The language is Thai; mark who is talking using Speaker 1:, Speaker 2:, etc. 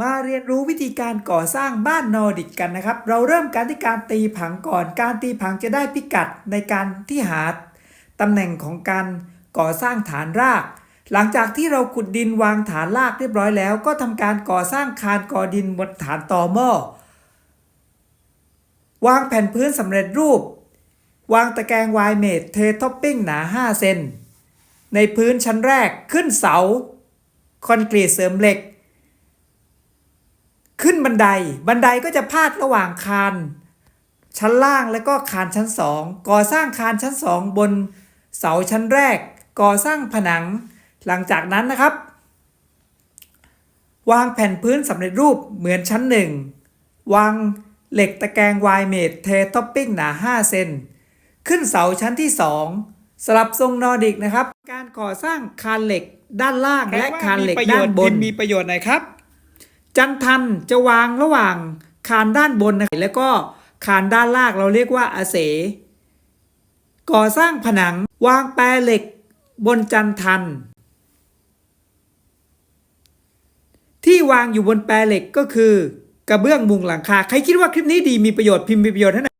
Speaker 1: มาเรียนรู้วิธีการก่อสร้างบ้านนอร์ดิกกันนะครับ เราเริ่มการที่การตีผังก่อน การตีผังจะได้พิกัดในการที่หาตำแหน่งของการก่อสร้างฐานราก หลังจากที่เราขุดดินวางฐานรากเรียบร้อยแล้ว ก็ทำการก่อสร้างคานก่อดินบนฐานต่อหม้อวางแผ่นพื้นสำเร็จรูป วางตะแกรงไวเมดเทท็อปปิ้งหนา 5 เซนในพื้นชั้นแรกขึ้นเสา คอนกรีตเสริมเหล็ก ขึ้นบันได บันไดก็จะพาดระหว่างคานชั้นล่างและก็คานชั้นสองก่อสร้างคานชั้นสองบนเสาชั้นแรก ก่อสร้างผนัง หลังจากนั้นนะครับ วางแผ่นพื้นสำเร็จรูปเหมือนชั้นหนึ่งวางเหล็กตะแกรงไวเมดเทท็อปปิ้งหนา 5 เซนขึ้นเสาชั้นที่ 2 สลับทรงนอร์ดิกนะครับ การก่อสร้างคานเหล็กด้านล่างและคานเหล็กด้านบน
Speaker 2: มีประโยชน์หน่อยครับ
Speaker 1: จันทันจะวางระหว่างคานด้านบนนะครับแล้วก็คานด้านล่างเราเรียกว่าอาเส ก่อสร้างผนังวางแปรเหล็กบนจันทัน ที่วางอยู่บนแปรเหล็กก็คือกระเบื้องมุงหลังคา ใครคิดว่าคลิปนี้ดีมีประโยชน์พิมพ์มีประโยชน์ให้หน่